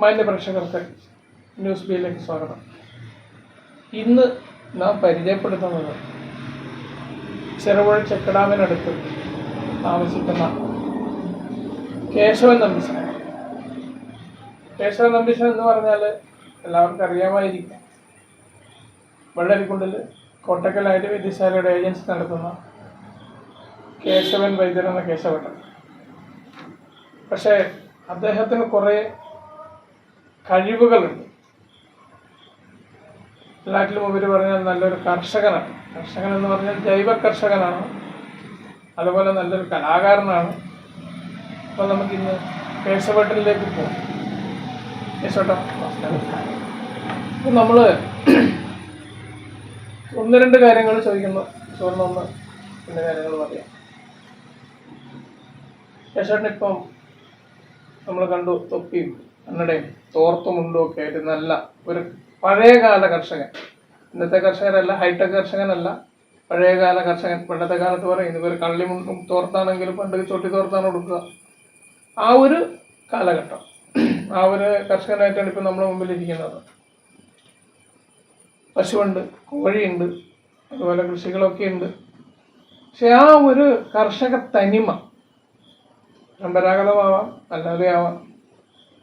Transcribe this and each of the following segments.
മാന്യ പ്രേക്ഷകർക്ക് ന്യൂസ് ബിയിലേക്ക് സ്വാഗതം. ഇന്ന് നാം പരിചയപ്പെടുത്തുന്നത് ചെറുപുഴ ചെക്കഡാമിനടുത്ത് താമസിക്കുന്ന കേശവൻ നമ്പീശൻ കേശവൻ നമ്പീശൻ എന്ന് പറഞ്ഞാൽ എല്ലാവർക്കും അറിയാമായിരിക്കും. വെള്ളരിക്കുണ്ടിൽ കോട്ടക്കൽ ആയുർവേദ്യശാലയുടെ ഏജൻസി നടത്തുന്ന കേശവൻ വൈദ്യർ എന്ന കേശവട്ടൻ പക്ഷേ അദ്ദേഹത്തിന് കുറേ കഴിവുകളുണ്ട്. എല്ലാറ്റിലും ഉപരി പറഞ്ഞാൽ നല്ലൊരു കർഷകനാണ്. കർഷകൻ എന്ന് പറഞ്ഞാൽ ജൈവ കർഷകനാണ് അതുപോലെ നല്ലൊരു കലാകാരനാണ്. അപ്പോൾ നമുക്കിന്ന് കേശവട്ടനിലേക്ക് പോകാം. കേശവട്ടം അപ്പം നമ്മൾ ഒന്ന് രണ്ട് കാര്യങ്ങൾ ചോദിക്കുന്നു ചോർന്ന ഒന്ന് രണ്ട് കാര്യങ്ങൾ പറയാം. കേശവട്ടൻ നമ്മൾ കണ്ടു തൊപ്പിയും കണ്ണടയും തോർത്തും ഒക്കെ ആയിട്ട് നല്ല ഒരു പഴയകാല കർഷകൻ. ഇന്നത്തെ കർഷകരല്ല ഹൈടെക് കർഷകനല്ല. പഴയകാല കർഷകൻ പണ്ടത്തെ കാലത്ത് പറയും ഇവർ കള്ളി തോർത്താണെങ്കിലും പണ്ട് ചൊട്ടി തോർത്താണ് കൊടുക്കുക. ആ ഒരു കാലഘട്ടം. ആ ഒരു കർഷകനായിട്ടാണ് ഇപ്പം നമ്മുടെ മുമ്പിൽ ഇരിക്കുന്നത്. പശുവുണ്ട് കോഴിയുണ്ട് അതുപോലെ കൃഷികളൊക്കെ ഉണ്ട്. പക്ഷെ ആ ഒരു കർഷക തനിമ പരമ്പരാഗതമാവാം അല്ലാതെ ആവാം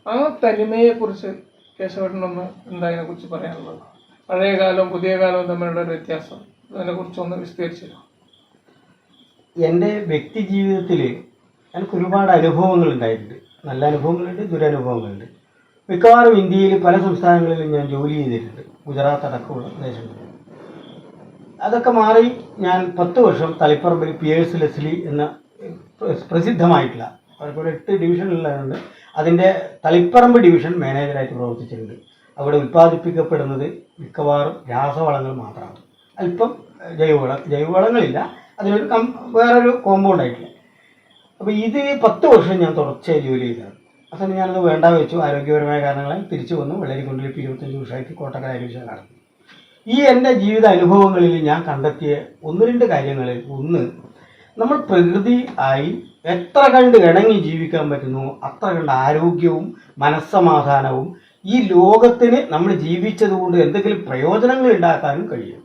ആ തനിമയെക്കുറിച്ച് കേശവേട്ടനൊന്ന് എന്താ അതിനെക്കുറിച്ച് പറയാനുള്ളത്? പഴയ കാലവും പുതിയ കാലവും തമ്മിലുള്ള ഒരു വ്യത്യാസം. അതിനെക്കുറിച്ച് ഒന്ന് വിസ്തരിച്ചു തരാം. എന്റെ വ്യക്തി ജീവിതത്തിൽ എനിക്ക് ഒരുപാട് അനുഭവങ്ങൾ ഉണ്ടായിട്ടുണ്ട്. നല്ല അനുഭവങ്ങളുണ്ട് ദുരനുഭവങ്ങളുണ്ട്. മിക്കവാറും ഇന്ത്യയിൽ പല സംസ്ഥാനങ്ങളിലും ഞാൻ ജോലി ചെയ്തിട്ടുണ്ട്. ഗുജറാത്ത് അടക്കമുള്ള പ്രദേശങ്ങളിൽ. അതൊക്കെ മാറി ഞാൻ പത്ത് വർഷം തളിപ്പറമ്പിൽ പി എസ് ലെസ്ലി എന്ന പ്രസിദ്ധമായിട്ടുള്ള അതുപോലെ എട്ട് ഡിവിഷനിലുള്ളതുകൊണ്ട് അതിന്റെ തളിപ്പറമ്പ് ഡിവിഷൻ മാനേജറായിട്ട് പ്രവർത്തിച്ചിട്ടുണ്ട്. അവിടെ ഉൽപ്പാദിപ്പിക്കപ്പെടുന്നത് മിക്കവാറും രാസവളങ്ങൾ മാത്രമാണ്. അല്പം ജൈവവളം ജൈവവളങ്ങളില്ല. അതിനൊരു കം വേറൊരു കോമ്പൗണ്ട് ആയിട്ടില്ല. അപ്പോൾ ഇത് പത്ത് വർഷം ഞാൻ തുടർച്ചയായി ജോലി ചെയ്തതാണ് സമയം ഞാനത് വേണ്ട വെച്ചു. ആരോഗ്യപരമായ കാരണങ്ങളാൽ തിരിച്ചു വന്നു. വെള്ളരിക്കൊണ്ടിൽ ഇരുപത്തഞ്ച് വർഷമായിട്ട് കോട്ടക്കര ആരോഗ്യ നടന്നു. ഈ എന്റെ ജീവിത അനുഭവങ്ങളിൽ ഞാൻ കണ്ടെത്തിയ ഒന്ന് രണ്ട് കാര്യങ്ങളിൽ ഒന്ന് നമ്മൾ പ്രകൃതി ആയി എത്ര കണ്ട് ഇണങ്ങി ജീവിക്കാൻ പറ്റുന്നു അത്ര കണ്ട് ആരോഗ്യവും മനസ്സമാധാനവും ഈ ലോകത്തിന് നമ്മൾ ജീവിച്ചതുകൊണ്ട് എന്തെങ്കിലും പ്രയോജനങ്ങൾ ഉണ്ടാക്കാനും കഴിയും.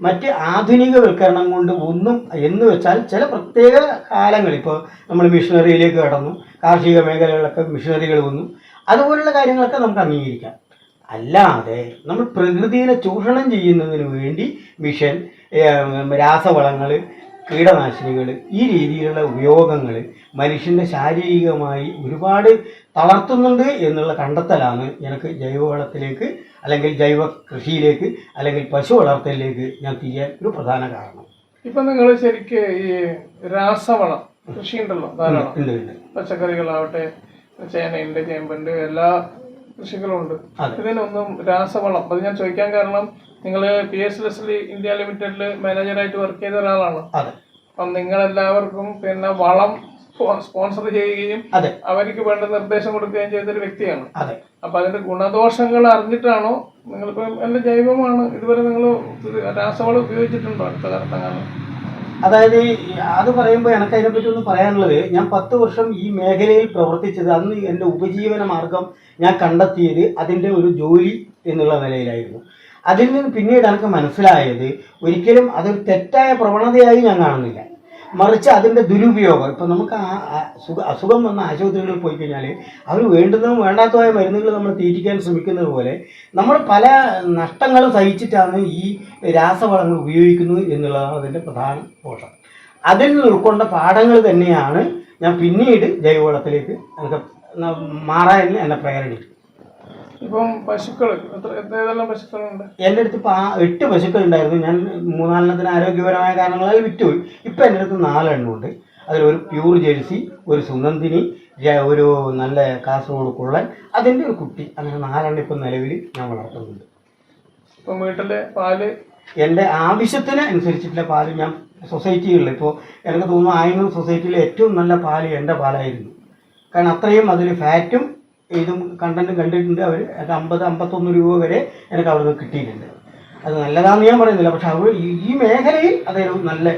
മറ്റ് ആധുനികവൽക്കരണം കൊണ്ട് ഒന്നും എന്ന് വെച്ചാൽ ചില പ്രത്യേക കാലങ്ങൾ ഇപ്പോൾ നമ്മൾ മിഷനറിയിലേക്ക് കടന്നു കാർഷിക മേഖലകളിലൊക്കെ മിഷനറികൾ വന്നു അതുപോലുള്ള കാര്യങ്ങളൊക്കെ നമുക്ക് അംഗീകരിക്കാം. അല്ലാതെ നമ്മൾ പ്രകൃതിയെ ചൂഷണം ചെയ്യുന്നതിന് വേണ്ടി മിഷൻ രാസവളങ്ങൾ കീടനാശിനികൾ ഈ രീതിയിലുള്ള ഉപയോഗങ്ങൾ മനുഷ്യന്റെ ശാരീരികമായി ഒരുപാട് തളർത്തുന്നുണ്ട് എന്നുള്ള കണ്ടെത്തലാണ് എനിക്ക് ജൈവവളത്തിലേക്ക് അല്ലെങ്കിൽ ജൈവ കൃഷിയിലേക്ക് അല്ലെങ്കിൽ പശു വളർത്തലിലേക്ക് ഞാൻ തിരിയാൻ ഒരു പ്രധാന കാരണം. ഇപ്പൊ നിങ്ങൾ ശരിക്ക് ഈ രാസവളം കൃഷി ഉണ്ടല്ലോ ധാരാളം. പച്ചക്കറികളാവട്ടെ ചേനയുണ്ട് ചേമ്പുണ്ട് എല്ലാ കൃഷികളും ഉണ്ട്. ഇതിനൊന്നും രാസവളം അത് ഞാൻ ചോദിക്കാൻ കാരണം നിങ്ങൾ പി എസ് എസ് ഇന്ത്യ ലിമിറ്റഡിൽ മാനേജറായിട്ട് വർക്ക് ചെയ്ത ഒരാളാണ്. അതെ. അപ്പം നിങ്ങളെല്ലാവർക്കും പിന്നെ വളം സ്പോൺസർ ചെയ്യുകയും അതെ. അവർക്ക് വേണ്ട നിർദ്ദേശം കൊടുക്കുകയും ചെയ്തൊരു വ്യക്തിയാണ്. അതെ. അപ്പൊ അതിന്റെ ഗുണദോഷങ്ങൾ അറിഞ്ഞിട്ടാണോ നിങ്ങളിപ്പോ എല്ലാം ജൈവമാണ്. ഇതുവരെ നിങ്ങൾ രാസവളം ഉപയോഗിച്ചിട്ടുണ്ടോ അടുത്ത കാലത്തെങ്ങാനും? അതായത് അത് പറയുമ്പോൾ എനിക്ക് അതിനെപ്പറ്റി ഒന്ന് പറയാനുള്ളത് ഞാൻ പത്ത് വർഷം ഈ മേഖലയിൽ പ്രവർത്തിച്ചത് അന്ന് എന്റെ ഉപജീവന മാർഗം ഞാൻ കണ്ടെത്തിയത് അതിന്റെ ഒരു ജോലി എന്നുള്ള നിലയിലായിരുന്നു. അതിൽ നിന്ന് പിന്നീട് എനിക്ക് മനസ്സിലായത് ഒരിക്കലും അതൊരു തെറ്റായ പ്രവണതയായി ഞാൻ കാണുന്നില്ല. മറിച്ച് അതിന്റെ ദുരുപയോഗം. ഇപ്പം നമുക്ക് സുഖ അസുഖം വന്ന ആശുപത്രികളിൽ പോയി കഴിഞ്ഞാൽ അവർ വേണ്ടുന്നതും വേണ്ടാത്തതുമായ മരുന്നുകൾ നമ്മൾ തീറ്റിക്കാൻ ശ്രമിക്കുന്നത് പോലെ നമ്മൾ പല നഷ്ടങ്ങളും സഹിച്ചിട്ടാണ് ഈ രാസവളങ്ങൾ ഉപയോഗിക്കുന്നത് എന്നുള്ളതാണ് അതിന്റെ പ്രധാന ദോഷം അതിൽ നിന്ന് ഉൾക്കൊണ്ട പാഠങ്ങൾ തന്നെയാണ് ഞാൻ പിന്നീട് ജൈവവളത്തിലേക്ക് എനിക്ക് മാറാൻ എന്നെ പ്രേരണയിച്ചു ഇപ്പം പശുക്കൾ എത്ര ഏതെല്ലാം പശുക്കളുണ്ട്? എന്റെ അടുത്ത് ഇപ്പം ആ എട്ട് പശുക്കൾ ഉണ്ടായിരുന്നു ഞാൻ മൂന്നാലെണ്ണത്തിന് ആരോഗ്യപരമായ കാരണങ്ങളാൽ വിറ്റുപോയി. ഇപ്പം എന്റെ അടുത്ത് നാലെണ്ണം ഉണ്ട് അതിലൊരു പ്യൂർ ജേഴ്സി ഒരു സുഗന്ധിനി ര- ഒരു നല്ല കാസർഗോഡ് കുള്ളൻ അതിന്റെ ഒരു കുട്ടി. അങ്ങനെ നാലെണ്ണം ഇപ്പം നിലവിൽ ഞാൻ വളർത്തുന്നുണ്ട്. ഇപ്പം വീട്ടിലെ പാൽ? എന്റെ ആവശ്യത്തിന് അനുസരിച്ചിട്ടുള്ള പാൽ ഞാൻ സൊസൈറ്റികളിൽ ഇപ്പോൾ എനിക്ക് തോന്നുന്നു ആയിരം സൊസൈറ്റിയിലെ ഏറ്റവും നല്ല പാൽ എന്റെ പാലായിരുന്നു. കാരണം അത്രയും അതിൽ ഫാറ്റും ഇതും കണ്ടന്റും കണ്ടിട്ടുണ്ട്. അവർ അത് അമ്പത് അമ്പത്തൊന്ന് രൂപ വരെ എനിക്ക് അവിടുന്ന് കിട്ടിയിട്ടുണ്ട്. അത് നല്ലതാണെന്ന് ഞാൻ പറയുന്നില്ല. പക്ഷെ അവർ ഈ- മേഖലയിൽ അതൊരു നല്ല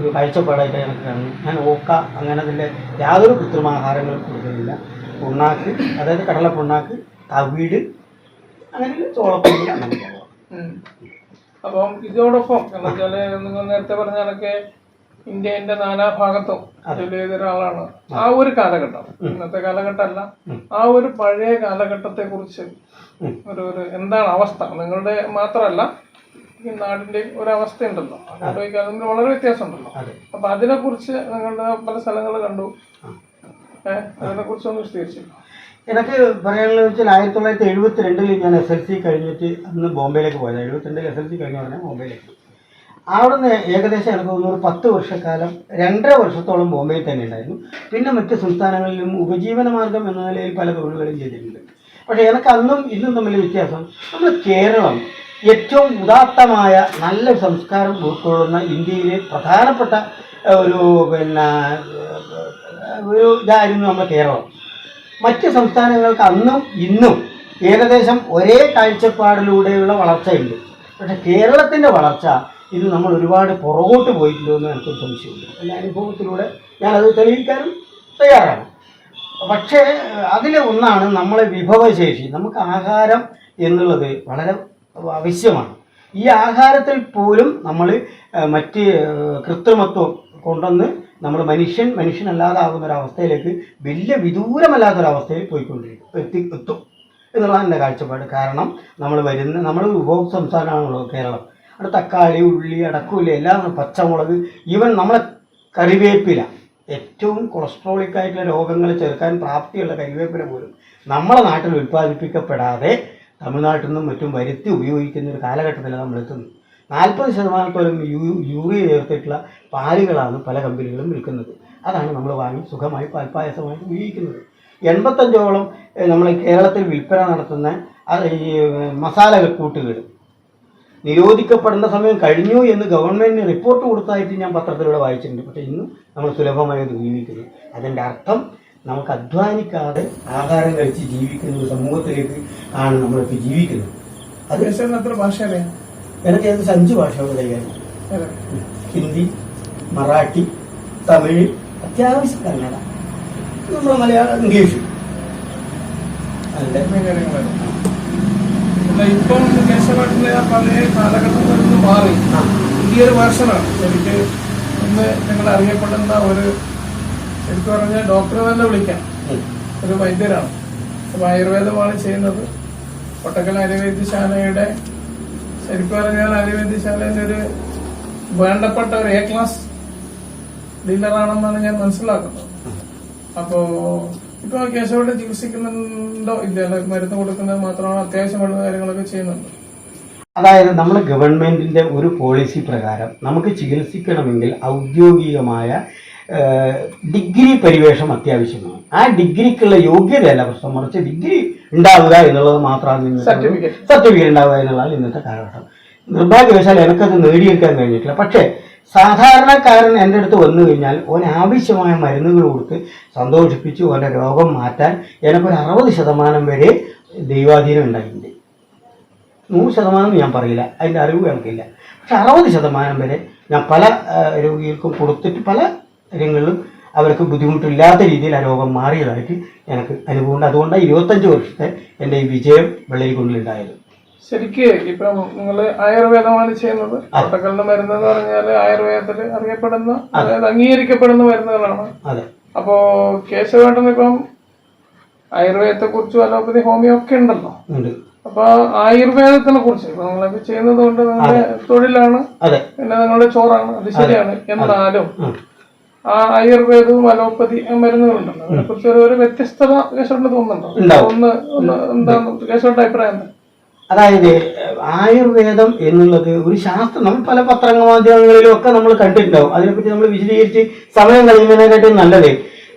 ഒരു കാഴ്ചപ്പാടായിട്ട് എനിക്ക് കാണുന്നു ഞാൻ ഓക്ക അങ്ങനെ അതിന്റെ യാതൊരു കൃത്രിമാഹാരങ്ങളും കൊടുക്കുന്നില്ല. പുണ്ണാക്ക് അതായത് കടല പുണ്ണാക്ക് തവിട് അങ്ങനെ ചോളപ്പൊടി അങ്ങനെ. അപ്പം ഇതോടൊപ്പം എന്ന് വെച്ചാൽ നിങ്ങൾ നേരത്തെ പറഞ്ഞ കണക്കെ ഇന്ത്യന്റെ നാനാഭാഗത്തും ജോലി ഒരാളാണ് ആ ഒരു കാലഘട്ടം. ഇന്നത്തെ കാലഘട്ടമല്ല. ആ ഒരു പഴയ കാലഘട്ടത്തെ കുറിച്ച്. ഒരു ഒരു എന്താണ് അവസ്ഥ? നിങ്ങളുടെ മാത്രമല്ല ഈ നാടിന്റെ ഒരു അവസ്ഥ ഉണ്ടല്ലോ അതുകൊണ്ട് ഈ വളരെ വ്യത്യാസമുണ്ടല്ലോ. ഉണ്ടല്ലോ അപ്പൊ അതിനെ കുറിച്ച് നിങ്ങളുടെ പല സ്ഥലങ്ങൾ കണ്ടു. ഏഹ് അതിനെ കുറിച്ച് ഒന്ന് വിശദീകരിച്ചില്ല എനിക്ക് പറയാനുള്ളത് വെച്ചാൽ ആയിരത്തി തൊള്ളായിരത്തി എഴുപത്തി രണ്ടിൽ ഞാൻ എസ് എൽ സി കഴിഞ്ഞിട്ട് അന്ന് ബോംബെയിലേക്ക് പോയത്. എഴുപത്തിരണ്ടിൽ എസ് എൽ സി കഴിഞ്ഞ ഉടനെ ബോംബെയിലേക്ക്. അവിടുന്ന് ഏകദേശം എനിക്ക് തോന്നുന്നു പത്ത് വർഷക്കാലം രണ്ടര വർഷത്തോളം ബോംബെയിൽ തന്നെ ഉണ്ടായിരുന്നു. പിന്നെ മറ്റ് സംസ്ഥാനങ്ങളിലും ഉപജീവന മാർഗം എന്ന നിലയിൽ പല തൊഴിലുകളും ചെയ്തിട്ടുണ്ട്. പക്ഷേ എനിക്ക് അന്നും ഇന്നും തമ്മിൽ വ്യത്യാസം. നമ്മൾ കേരളം ഏറ്റവും ഉദാത്തമായ നല്ല സംസ്കാരം ഉൾക്കൊള്ളുന്ന ഇന്ത്യയിലെ പ്രധാനപ്പെട്ട ഒരു പിന്നെ ഒരു ഇതായിരുന്നു നമ്മുടെ കേരളം. മറ്റ് സംസ്ഥാനങ്ങൾക്ക് അന്നും ഇന്നും ഏകദേശം ഒരേ കാഴ്ചപ്പാടിലൂടെയുള്ള വളർച്ചയുണ്ട്. പക്ഷെ കേരളത്തിന്റെ വളർച്ച ഇത് നമ്മൾ ഒരുപാട് പുറകോട്ട് പോയിട്ടുണ്ടോ എന്ന് എനിക്കൊരു സംശയമുണ്ട്. എന്റെ അനുഭവത്തിലൂടെ ഞാനത് തെളിയിക്കാനും തയ്യാറാണ്. പക്ഷേ അതിൽ ഒന്നാണ് നമ്മളെ വിഭവശേഷി. നമുക്ക് ആഹാരം എന്നുള്ളത് വളരെ ആവശ്യമാണ്. ഈ ആഹാരത്തിൽ പോലും നമ്മൾ മറ്റ് കൃത്രിമത്വം കൊണ്ടുവന്ന് നമ്മൾ മനുഷ്യൻ മനുഷ്യനല്ലാതാകുന്ന ഒരവസ്ഥയിലേക്ക് വലിയ വിദൂരമല്ലാത്തൊരവസ്ഥയിൽ പോയിക്കൊണ്ടിരിക്കും. എത്തി എത്തും. എന്നുള്ളതാണ് എന്റെ കാഴ്ചപ്പാട്. കാരണം നമ്മൾ വരുന്ന നമ്മൾ ഉപഭോക്തൃ സംസ്ഥാനമാണല്ലോ കേരളം. അവിടെ തക്കാളി ഉള്ളി അടക്കമില്ല എല്ലാം പച്ചമുളക്. ഈവൻ നമ്മളെ കറിവേപ്പില ഏറ്റവും കൊളസ്ട്രോളിക് ആയിട്ടുള്ള രോഗങ്ങൾ ചെറുക്കാൻ പ്രാപ്തിയുള്ള കരിവേപ്പില പോലും നമ്മളെ നാട്ടിൽ ഉൽപ്പാദിപ്പിക്കപ്പെടാതെ തമിഴ്നാട്ടിൽ നിന്നും മറ്റും വരുത്തി ഉപയോഗിക്കുന്ന ഒരു കാലഘട്ടത്തിലാണ് നമ്മൾ എത്തുന്നത്. നാൽപ്പത് ശതമാനത്തോളം യൂ യൂറിയ ചേർത്തിട്ടുള്ള പാലുകളാണ് പല കമ്പനികളും വിൽക്കുന്നത്. അതാണ് നമ്മൾ വാങ്ങി സുഖമായി പാൽപ്പായസമായിട്ട് ഉപയോഗിക്കുന്നത്. എൺപത്തഞ്ചോളം നമ്മൾ കേരളത്തിൽ വിൽപ്പന നടത്തുന്ന മസാലകൾ കൂട്ടുകൾ നിരോധിക്കപ്പെടേണ്ട സമയം കഴിഞ്ഞു എന്ന് ഗവൺമെന്റിന് റിപ്പോർട്ട് കൊടുത്തായിട്ട് ഞാൻ പത്രത്തിലൂടെ വായിച്ചിട്ടുണ്ട്. പക്ഷെ ഇന്ന് നമ്മൾ സുലഭമായി അത് ഉപയോഗിക്കുന്നു. അതിന്റെ അർത്ഥം നമുക്ക് അധ്വാനിക്കാതെ ആഹാരം കഴിച്ച് ജീവിക്കുന്ന ഒരു സമൂഹത്തിലേക്ക് ആണ് നമ്മളിപ്പോൾ ജീവിക്കുന്നത്. അത് അത്ര എത്ര ഭാഷ അറിയാം എനിക്ക് ഏകദേശം അഞ്ച് ഭാഷകൾ കൈകാര്യം. ഹിന്ദി മറാഠി തമിഴ് അത്യാവശ്യം കന്നഡ. നമ്മുടെ മലയാളം ഇംഗ്ലീഷ്. അല്ല, ഇപ്പം കേശവാട്ടിലെ ആ പഴയ കാലഘട്ടത്തിൽ നിന്ന് മാറി പുതിയൊരു വേർഷനാണ്. എനിക്ക് ഇന്ന് ഞങ്ങൾ അറിയപ്പെടുന്ന ഒരു ശരിക്കും പറഞ്ഞാൽ ഡോക്ടറെ തന്നെ വിളിക്കാം. ഒരു വൈദ്യരാണ്. അപ്പം ആയുർവേദമാണ് ചെയ്യുന്നത്. കൊട്ടക്കൽ ആയുർവേദ്യശാലയുടെ ശരിക്കും പറഞ്ഞാൽ ആയുർവേദ്യശാലയുടെ ഒരു വേണ്ടപ്പെട്ട ഒരു എ ക്ലാസ് ഡീലറാണെന്നാണ് ഞാൻ മനസ്സിലാക്കുന്നത്. അപ്പോ ഇപ്പൊ കേശവരുടെ ചികിത്സിക്കുന്നുണ്ടോ ഇല്ല? മരുന്ന് കൊടുക്കുന്നത് മാത്രമാണ് അത്യാവശ്യം വേണ്ട കാര്യങ്ങളൊക്കെ ചെയ്യുന്നുണ്ട്. അതായത് നമ്മൾ ഗവൺമെന്റിന്റെ ഒരു പോളിസി പ്രകാരം നമുക്ക് ചികിത്സിക്കണമെങ്കിൽ ഔദ്യോഗികമായ ഡിഗ്രി പരിവേഷം അത്യാവശ്യമാണ്. ആ ഡിഗ്രിക്കുള്ള യോഗ്യതയല്ല പ്രശ്നം. മറിച്ച് ഡിഗ്രി ഉണ്ടാവുക എന്നുള്ളത് മാത്രമാണ് ഇന്നത്തെ സർട്ടിഫിക്കറ്റ് സർട്ടിഫിക്കറ്റ് ഉണ്ടാവുക എന്നുള്ളതാണ് ഇന്നത്തെ കാലഘട്ടം. നിർഭാഗ്യവശാൽ എനിക്കത് നേടിയെടുക്കാൻ കഴിഞ്ഞിട്ടില്ല. പക്ഷേ സാധാരണക്കാരൻ എന്റെ അടുത്ത് വന്നു കഴിഞ്ഞാൽ ഓൻ ആവശ്യമായ മരുന്നുകൾ കൊടുത്ത് സന്തോഷിപ്പിച്ച് ഓന്റെ രോഗം മാറ്റാൻ എനിക്കൊരു അറുപത് ശതമാനം വരെ ദൈവാധീനം ഉണ്ടായിട്ടുണ്ട്. നൂറ് ശതമാനം ഞാൻ പറയില്ല അതിന്റെ അറിവ് കണക്കില്ല. പക്ഷെ അറുപത് ശതമാനം വരെ ഞാൻ പല രോഗികൾക്കും കൊടുത്തിട്ട് പല രംഗങ്ങളിലും അവർക്ക് ബുദ്ധിമുട്ടില്ലാത്ത രീതിയിൽ ആ രോഗം മാറിയതായിട്ട് എനിക്ക് അനുഭവമുണ്ട്. അതുകൊണ്ടാണ് ഇരുപത്തഞ്ച് വർഷത്തെ എന്റെ ഈ വിജയം വെള്ളരിക്കുണ്ടിലുണ്ടായത് ശരിക്ക് ഇപ്പം നിങ്ങൾ ആയുർവേദമാണ് ചെയ്യുന്നത്. കൊട്ടക്കലിന്റെ മരുന്ന് എന്ന് പറഞ്ഞാൽ ആയുർവേദത്തിൽ അറിയപ്പെടുന്ന അതായത് അംഗീകരിക്കപ്പെടുന്ന മരുന്നുകളാണ്. അപ്പോ കേശവേട്ടൻ ഇപ്പം ആയുർവേദത്തെ കുറിച്ചും അലോപ്പതി ഹോമിയോ ഒക്കെ ഉണ്ടല്ലോ. ഉണ്ട്. അപ്പൊ ആയുർവേദത്തിനെ കുറിച്ച് ഇപ്പൊ നിങ്ങളൊക്കെ ചെയ്യുന്നത് കൊണ്ട് നിങ്ങളുടെ തൊഴിലാണ്. പിന്നെ നിങ്ങളുടെ ചോറാണ്. അത് ശരിയാണ്. എന്നാലും ആ ആയുർവേദവും അലോപ്പതി മരുന്നുകളുണ്ടല്ലോ. അതിനെ കുറിച്ച് ഒരു- ഒരു വ്യത്യസ്തത കേശവന് തോന്നുന്നുണ്ടോ? ഒന്ന് ഒന്ന് എന്താണ് കേശവന്റെ അഭിപ്രായം എന്താ? അതായത് ആയുർവേദം എന്നുള്ളത് ഒരു ശാസ്ത്രം. നമ്മൾ പല പത്രമാധ്യമങ്ങളിലും ഒക്കെ നമ്മൾ കണ്ടിട്ടുണ്ടാവും. അതിനെപ്പറ്റി നമ്മൾ വിശദീകരിച്ച് സമയം കഴിയുന്നതിനെക്കാട്ടും നല്ലത്.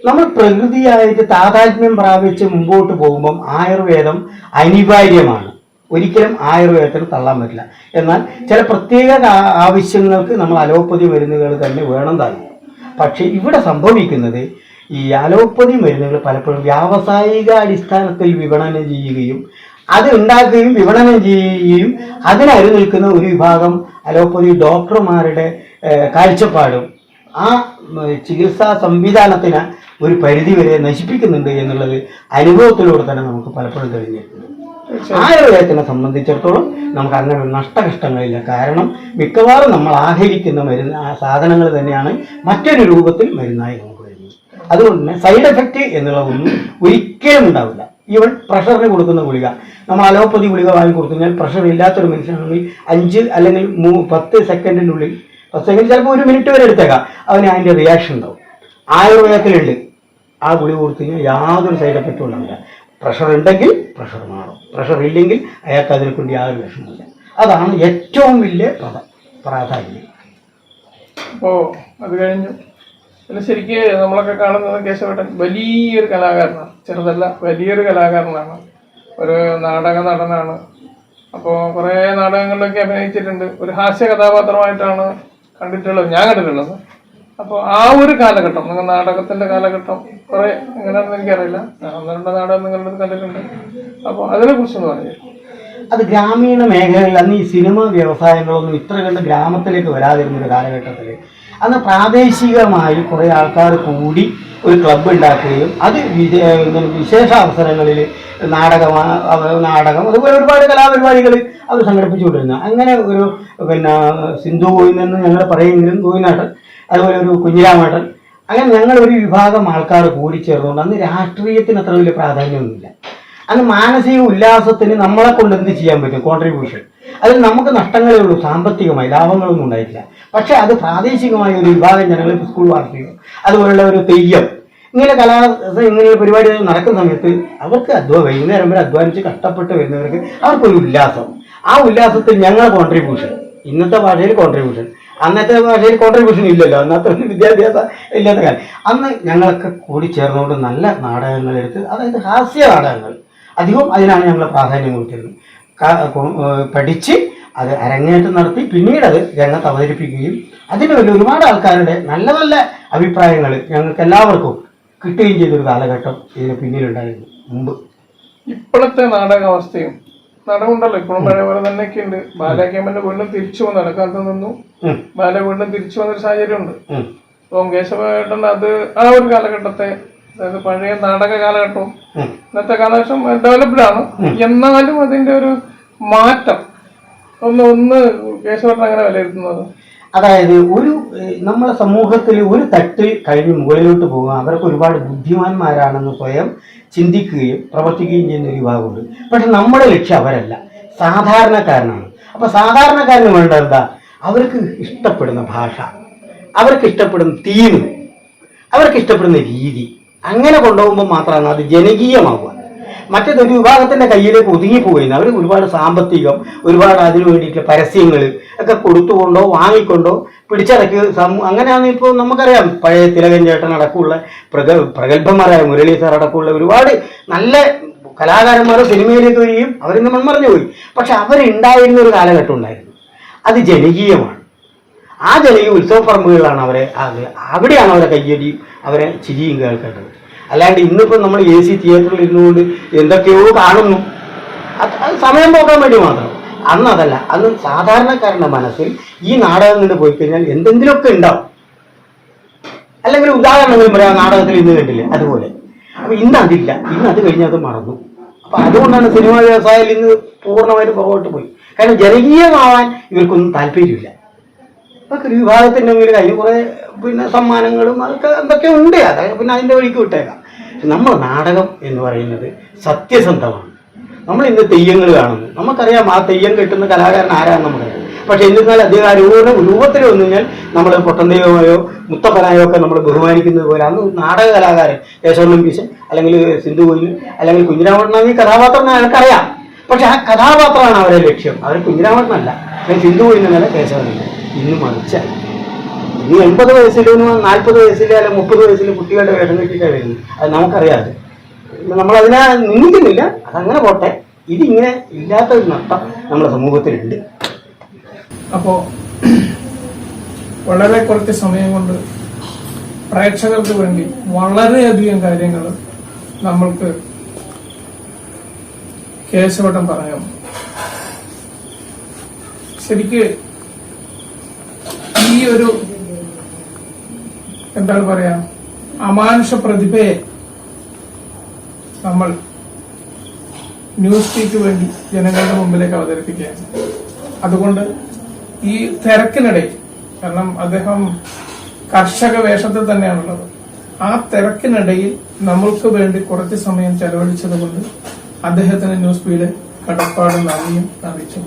നമ്മൾ പ്രകൃതിയായിട്ട് താതാത്മ്യം പ്രാപിച്ച് മുമ്പോട്ട് പോകുമ്പം ആയുർവേദം അനിവാര്യമാണ്. ഒരിക്കലും ആയുർവേദത്തിന് തള്ളാൻ പറ്റില്ല. എന്നാൽ ചില പ്രത്യേക ആവശ്യങ്ങൾക്ക് നമ്മൾ അലോപ്പതി മരുന്നുകൾ തന്നെ വേണം താനും. പക്ഷെ ഇവിടെ സംഭവിക്കുന്നത് ഈ അലോപ്പതി മരുന്നുകൾ പലപ്പോഴും വ്യാവസായിക അടിസ്ഥാനത്തിൽ വിപണനം ചെയ്യുകയും അത് ഉണ്ടാക്കുകയും വിപണനം ചെയ്യുകയും അതിനരു നിൽക്കുന്ന ഒരു വിഭാഗം അലോപ്പതി ഡോക്ടർമാരുടെ കാഴ്ചപ്പാടും ആ ചികിത്സാ സംവിധാനത്തിന് ഒരു പരിധി വരെ നശിപ്പിക്കുന്നുണ്ട് എന്നുള്ളത് അനുഭവത്തിലൂടെ തന്നെ നമുക്ക് പലപ്പോഴും തെളിഞ്ഞിട്ടുണ്ട്. ആയുർവേദത്തിനെ സംബന്ധിച്ചിടത്തോളം നമുക്ക് അങ്ങനെ നഷ്ടകഷ്ടങ്ങളില്ല. കാരണം മിക്കവാറും നമ്മൾ ആഹരിക്കുന്ന മരുന്ന് ആ സാധനങ്ങൾ തന്നെയാണ് മറ്റൊരു രൂപത്തിൽ മരുന്നായി നമുക്ക് വരുന്നത്. അതുകൊണ്ട് തന്നെ സൈഡ് എഫക്റ്റ് എന്നുള്ള ഒന്നും ഒരിക്കലും ഉണ്ടാവില്ല. ഈവൻ പ്രഷറിന് കൊടുക്കുന്ന ഗുളിക നമ്മൾ അലോപ്പതി ഗുളിക വാങ്ങി കൊടുത്തു. കഴിഞ്ഞാൽ പ്രഷർ ഇല്ലാത്തൊരു മനുഷ്യനാണെങ്കിൽ അഞ്ച് അല്ലെങ്കിൽ മൂ പത്ത് സെക്കൻഡിനുള്ളിൽ പത്ത് സെക്കൻഡ് ചിലപ്പോൾ ഒരു മിനിറ്റ് വരെ എടുത്തേക്കാം. അവന് അതിന്റെ റിയാക്ഷൻ ഉണ്ടാവും. ആയുർവേദത്തിലുണ്ട്. ആ ഗുളിക കൊടുത്തു കഴിഞ്ഞാൽ യാതൊരു സൈഡ് എഫക്റ്റും ഉണ്ടാവില്ല. പ്രഷർ ഉണ്ടെങ്കിൽ പ്രഷർ മാറും. പ്രഷർ ഇല്ലെങ്കിൽ അയാൾക്ക് അതിനെ കൊണ്ട് യാതൊരു വിഷമമില്ല അതാണ് ഏറ്റവും വലിയ പ്രധ- പ്രാധാന്യം. അപ്പോൾ അത് കഴിഞ്ഞു. പിന്നെ ശരിക്ക് നമ്മളൊക്കെ കാണുന്നത് കേശവേട്ടൻ വലിയൊരു കലാകാരനാണ്. ചെറുതല്ല വലിയൊരു കലാകാരനാണ്. ഒരു നാടക നടനാണ് അപ്പോൾ കുറേ നാടകങ്ങളിലൊക്കെ അഭിനയിച്ചിട്ടുണ്ട്. ഒരു ഹാസ്യ കഥാപാത്രമായിട്ടാണ് കണ്ടിട്ടുള്ളത് ഞാൻ കണ്ടിട്ടുള്ളത്. അപ്പോൾ ആ ഒരു കാലഘട്ടം നിങ്ങൾ നാടകത്തിന്റെ കാലഘട്ടം കുറേ എങ്ങനെയാണെന്ന് എനിക്കറിയില്ല. രണ്ട് നാടകം നിങ്ങളുടെ കണ്ടിട്ടുണ്ട്. അപ്പോൾ അതിനെ കുറിച്ചൊന്ന് പറഞ്ഞു. അത് ഗ്രാമീണ മേഖലകളിൽ അന്ന് ഈ സിനിമ വ്യവസായങ്ങളൊന്നും ഇത്ര കണ്ട് ഗ്രാമത്തിലേക്ക് വരാതിരുന്ന ഒരു കാലഘട്ടത്തിൽ അന്ന് പ്രാദേശികമായി കുറേ ആൾക്കാർ കൂടി ഒരു ക്ലബ്ബ് ഉണ്ടാക്കുകയും അത് വിശേഷ അവസരങ്ങളിൽ നാടകം നാടകം അതുപോലെ ഒരുപാട് കലാപരിപാടികൾ അത് സംഘടിപ്പിച്ചുകൊണ്ടിരുന്നു അങ്ങനെ ഒരു പിന്നെ സിന്ധു ഗോവിന്ദൻ എന്ന് ഞങ്ങൾ പറയുമെങ്കിലും ഗോവിന്ദാട്ടൻ അതുപോലെ ഒരു കുഞ്ഞിരാമേട്ടൻ അങ്ങനെ ഞങ്ങൾ ഒരു വിഭാഗം ആൾക്കാർ കൂടിച്ചേർന്നുകൊണ്ട് അന്ന് രാഷ്ട്രീയത്തിന് അത്ര വലിയ പ്രാധാന്യമൊന്നുമില്ല. അന്ന് മാനസിക ഉല്ലാസത്തിന് നമ്മളെ കൊണ്ട് എന്ത് ചെയ്യാൻ പറ്റും? കോൺട്രിബ്യൂഷൻ അതിൽ നമുക്ക് നഷ്ടങ്ങളേ ഉള്ളൂ. സാമ്പത്തികമായി ലാഭങ്ങളൊന്നും ഉണ്ടായിട്ടില്ല. പക്ഷെ അത് പ്രാദേശികമായ ഒരു വിഭാഗം ജനങ്ങൾ സ്കൂൾ വാർഷികം അതുപോലുള്ള ഒരു തെയ്യം ഇങ്ങനെ കലാ ഇങ്ങനെ പരിപാടികൾ നടക്കുന്ന സമയത്ത് അവർക്ക് അധ്വാ വൈകുന്നേരം വരെ അധ്വാനിച്ച് കഷ്ടപ്പെട്ട് വരുന്നവർക്ക് അവർക്കൊരു ഉല്ലാസം. ആ ഉല്ലാസത്തിൽ ഞങ്ങളെ കോൺട്രിബ്യൂഷൻ ഇന്നത്തെ ഭാഷയിൽ കോൺട്രിബ്യൂഷൻ അന്നത്തെ ഭാഷയിൽ കോൺട്രിബ്യൂഷൻ ഇല്ലല്ലോ. അന്നത്തെ വിദ്യാഭ്യാസം ഇല്ലാത്ത കാര്യം അന്ന് ഞങ്ങളൊക്കെ കൂടി ചേർന്നുകൊണ്ട് നല്ല നാടകങ്ങൾ എടുത്ത് അതായത് ഹാസ്യ നാടകങ്ങൾ അധികം അതിനാണ് ഞങ്ങൾ പ്രാധാന്യം കൊടുത്തിരുന്നത്. ക- കൊ- ഏഹ് പഠിച്ച് അത് അരങ്ങേറ്റം നടത്തി പിന്നീട് അത് രംഗത്ത് അവതരിപ്പിക്കുകയും അതിന് വേണ്ടി ഒരുപാട് ആൾക്കാരുടെ നല്ല നല്ല അഭിപ്രായങ്ങൾ ഞങ്ങൾക്ക് എല്ലാവർക്കും കിട്ടുകയും ചെയ്തൊരു കാലഘട്ടം ഇതിന് പിന്നിലുണ്ടായിരുന്നു മുമ്പ്. ഇപ്പോഴത്തെ നാടകാവസ്ഥയും നടവുണ്ടല്ലോ. ഇപ്പോഴും പഴയ പോലെ തന്നെയൊക്കെ ഉണ്ട് ബാലകേമന്റെ വീണ്ടും തിരിച്ചു വന്നു നടക്കാത്ത നിന്നു. ബാല വീണ്ടും തിരിച്ചു വന്നൊരു സാഹചര്യമുണ്ട്. അപ്പം കേശവേട്ടൻ അത് ആ ഒരു കാലഘട്ടത്തെ അതായത് പഴയ നാടക കാലഘട്ടവും. ഇന്നത്തെ കാലഘട്ടം ഡെവലപ്ഡ് ആണ്. എന്നാലും അതിന്റെ ഒരു മാറ്റം. ഒന്ന് ഒന്ന് കേശവട്ടൻ അങ്ങനെ വിലയിരുത്തുന്നത്. അതായത് ഒരു നമ്മുടെ നമ്മളെ സമൂഹത്തിൽ ഒരു തട്ടിൽ കഴിഞ്ഞ് മുകളിലോട്ട് പോകുക അവർക്ക് ഒരുപാട് ബുദ്ധിമാന്മാരാണെന്ന് സ്വയം ചിന്തിക്കുകയും പ്രവർത്തിക്കുകയും ചെയ്യുന്ന ഒരു വിഭാഗമുണ്ട്. പക്ഷെ നമ്മുടെ ലക്ഷ്യം അവരല്ല. സാധാരണക്കാരനാണ്. അപ്പൊ സാധാരണക്കാരന് വേണ്ട എന്താ? അവർക്ക് ഇഷ്ടപ്പെടുന്ന ഭാഷ. അവർക്ക് ഇഷ്ടപ്പെടുന്ന തീം. അവർക്ക് ഇഷ്ടപ്പെടുന്ന രീതി. അങ്ങനെ കൊണ്ടുപോകുമ്പോൾ മാത്രമാണ് അത് ജനകീയമാവുക. മറ്റേതൊരു വിഭാഗത്തിന്റെ കയ്യിലേക്ക് ഒതുങ്ങിപ്പോകുന്നത് അവർ ഒരുപാട് സാമ്പത്തികം ഒരുപാട് അതിനു വേണ്ടിയിട്ട് പരസ്യങ്ങൾ ഒക്കെ കൊടുത്തുകൊണ്ടോ വാങ്ങിക്കൊണ്ടോ പിടിച്ചടക്കി. അങ്ങനെയാണ് ഇപ്പോൾ നമുക്കറിയാം പഴയ തിലകൻ ചേട്ടൻ അടക്കമുള്ള പ്രഗ പ്രഗത്ഭന്മാരായ മുരളി സാർ അടക്കമുള്ള ഒരുപാട് നല്ല കലാകാരന്മാർ സിനിമയിലേക്ക് വരികയും അവരിന്ന് മൺമറഞ്ഞു പോയി. പക്ഷെ അവരുണ്ടായിരുന്ന ഒരു കാലഘട്ടം ഉണ്ടായിരുന്നു. അത് ജനകീയമാണ്. ആ ജനകീയ ഉത്സവ പറമ്പുകളിലാണ് അവരെ അവിടെയാണ് അവരെ കയ്യടിയും അവരെ ചിരിയും കേൾക്കേണ്ടത്. അല്ലാണ്ട് ഇന്നിപ്പോൾ നമ്മൾ എ സി തിയേറ്ററിൽ ഇരുന്നുകൊണ്ട് എന്തൊക്കെയോ കാണുന്നു. സമയം പോക്കാൻ വേണ്ടി മാത്രം. അന്ന് അതല്ല അന്ന് സാധാരണക്കാരന്റെ മനസ്സിൽ ഈ നാടകം കണ്ട് പോയി കഴിഞ്ഞാൽ എന്തെങ്കിലുമൊക്കെ ഉണ്ടാവും. അല്ലെങ്കിൽ ഉദാഹരണങ്ങൾ പറയാം നാടകത്തിൽ ഇന്ന് കണ്ടില്ലേ അതുപോലെ. അപ്പൊ ഇന്ന് അതില്ല ഇന്ന് അത് കഴിഞ്ഞാൽ അത് മറന്നു. അപ്പൊ അതുകൊണ്ടാണ് സിനിമാ വ്യവസായം ഇന്ന് പൂർണമായിട്ട് പുറകോട്ട് പോയി. കാരണം ജനകീയമാവാൻ ഇവർക്കൊന്നും താല്പര്യമില്ല. അതൊക്കെ ഒരു വിഭാഗത്തിന്റെ മുന്നിൽ അതിന് കുറേ പിന്നെ സമ്മാനങ്ങളും അതൊക്കെ എന്തൊക്കെ ഉണ്ട്. അതൊക്കെ പിന്നെ അതിന്റെ വഴിക്ക് വിട്ടേക്കാം. നമ്മൾ നാടകം എന്ന് പറയുന്നത് സത്യസന്ധമാണ്. നമ്മൾ ഇന്ന് തെയ്യങ്ങൾ കാണുന്നു. നമുക്കറിയാം ആ തെയ്യം കെട്ടുന്ന കലാകാരൻ ആരാണെന്ന് നമുക്കറിയാം. പക്ഷെ എന്നിരുന്നാൽ രൂപ രൂപത്തിൽ വന്നു കഴിഞ്ഞാൽ നമ്മൾ പൊട്ടന്തേവമായോ മുത്തപ്പനായോ ഒക്കെ നമ്മൾ ബഹുമാനിക്കുന്നത് പോലെ അന്ന് നാടക കലാകാരൻ കേശവൻ പീശൻ അല്ലെങ്കിൽ സിന്ധു കോയിൽ അല്ലെങ്കിൽ കുഞ്ഞിരാമണ്ണ ഈ കഥാപാത്രം അയാൾക്കറിയാം. പക്ഷെ ആ കഥാപാത്രമാണ് അവരെ ലക്ഷ്യം. അവർ കുഞ്ഞിരാമണ്ണല്ല സിന്ധു കോയിന്നല്ല കേശവനല്ല ഇന്ന് മറിച്ചായി ഇനി എൺപത് വയസ്സിലും നാൽപ്പത് വയസ്സിൽ അല്ലെങ്കിൽ മുപ്പത് വയസ്സിലും കുട്ടികളുടെ കെട്ടിയിട്ടാണ് വരുന്നത്. അത് നമുക്കറിയാതെ നമ്മൾ അതിനെ നിന്ദിക്കുന്നില്ല അതങ്ങനെ പോട്ടെ. ഇതിങ്ങനെ ഇല്ലാത്ത ഒരു നഷ്ടം നമ്മുടെ സമൂഹത്തിലുണ്ട്. അപ്പോ വളരെ കുറച്ച് സമയം കൊണ്ട് പ്രേക്ഷകർക്ക് വേണ്ടി വളരെയധികം കാര്യങ്ങൾ നമ്മൾക്ക് കേശവട്ടം പറയാം. ശരിക്ക് ഈ ഒരു എന്താണ് പറയാ അമാനുഷ പ്രതിഭയെ നമ്മൾ ന്യൂസ് പീക്ക് വേണ്ടി ജനങ്ങളുടെ മുമ്പിലേക്ക് അവതരിപ്പിക്കുകയാണ്. അതുകൊണ്ട് ഈ തിരക്കിനിടയിൽ കാരണം അദ്ദേഹം കർഷക വേഷത്തിൽ തന്നെയാണുള്ളത് ആ തിരക്കിനിടയിൽ നമ്മൾക്ക് വേണ്ടി കുറച്ച് സമയം ചെലവഴിച്ചത് കൊണ്ട് അദ്ദേഹത്തിന് ന്യൂസ് പീഡ് കടപ്പാട് നന്ദിയും അറിയിച്ചു.